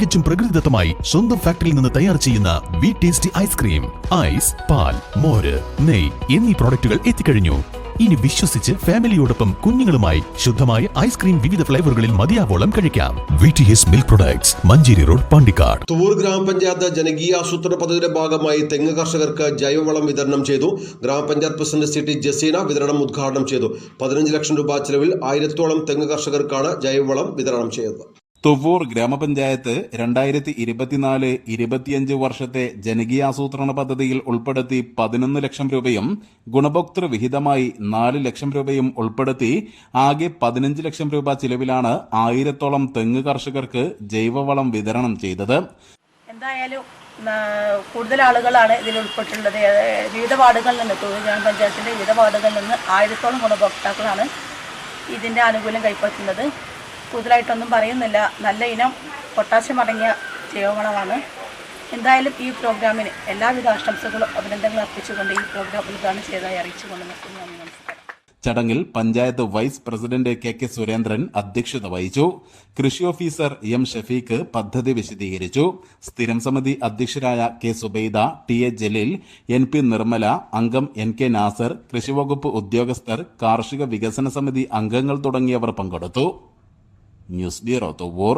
തികച്ചും പ്രകൃതിദത്തമായി സ്വന്തം ഫാക്ടറിയിൽ നിന്ന് തയ്യാർ ചെയ്യുന്ന വി ടേസ്റ്റി ഐസ്ക്രീം ഐസ് പാൽ മോര് നെയ് എന്നീ പ്രോഡക്റ്റുകൾ എത്തിക്കഴിഞ്ഞു. ഇനി വിശ്വസിച്ച് ഫാമിലിയോടൊപ്പം കുഞ്ഞുങ്ങളുമായി ശുദ്ധമായ ഐസ്ക്രീം വിവിധ ഫ്ലേവറുകളിൽ മതിയാവോളം കഴിക്കാം. V T S milk products Manjeri road Pandikkad. തൂർ ഗ്രാമപഞ്ചായത്ത് ജനകീയ ആസൂത്രണ പദ്ധതിയുടെ ഭാഗമായി തെങ്ങ് കർഷകർക്ക് ജൈവവളം വിതരണം ചെയ്തു. ഗ്രാമപഞ്ചായത്ത് പ്രസിഡന്റ് സി ടി ജസീന വിതരണം ഉദ്ഘാടനം ചെയ്തു. പതിനഞ്ച് ലക്ഷം രൂപ ചെലവിൽ ആയിരത്തോളം തെങ്ങ് കർഷകർക്കാണ് ജൈവവളം വിതരണം ചെയ്തത്. തുവ്വൂർ ഗ്രാമപഞ്ചായത്ത് രണ്ടായിരത്തി ഇരുപത്തിനാല് ഇരുപത്തിയഞ്ച് വർഷത്തെ ജനകീയാസൂത്രണ പദ്ധതിയിൽ ഉൾപ്പെടുത്തി പതിനൊന്ന് ലക്ഷം രൂപയും ഗുണഭോക്തൃ വിഹിതമായി നാല് ലക്ഷം രൂപയും ഉൾപ്പെടുത്തി ആകെ പതിനഞ്ച് ലക്ഷം രൂപ ചിലവിലാണ് ആയിരത്തോളം തെങ്ങ് കർഷകർക്ക് ജൈവവളം വിതരണം ചെയ്തത്. എന്തായാലും കൂടുതൽ ആളുകളാണ് ഇതിൽ ഉൾപ്പെട്ടിട്ടുള്ളത്. വിവിധ വാർഡുകളിൽ നിന്ന് തൊഴിൽ ഗ്രാമപഞ്ചായത്തിന്റെ വിവിധ വാർഡുകളിൽ നിന്ന് ആയിരത്തോളം ഗുണഭോക്താക്കളാണ് ഇതിന്റെ ആനുകൂല്യം കൈപ്പറ്റുന്നത്. കൂടുതലായിട്ടൊന്നും പറയുന്നില്ല. നല്ല ഇനം പൊട്ടാസ്യം അടങ്ങിയ ജൈവവളമാണ്. എന്തായാലും ഈ പ്രോഗ്രാമിന് എല്ലാവിധ ആശംസകളും അഭിനന്ദനങ്ങളും അർപ്പിച്ചുകൊണ്ട് ഈ പ്രോഗ്രാം ഉദ്ഘാടനം ചെയ്തതായി നമസ്കാരം. ചടങ്ങിൽ panchayat vice president K K Surendran അധ്യക്ഷത വഹിച്ചു. കൃഷി ഓഫീസർ എം ഷഫീഖ് പദ്ധതി വിശദീകരിച്ചു. സ്ഥിരം സമിതി അധ്യക്ഷരായ K Zubaida T A Jaleel N P Nirmala അംഗം എൻ കെ നാസർ കൃഷിവകുപ്പ് ഉദ്യോഗസ്ഥർ കാർഷിക വികസന സമിതി അംഗങ്ങൾ തുടങ്ങിയവർ പങ്കെടുത്തു. News bureau Thuvur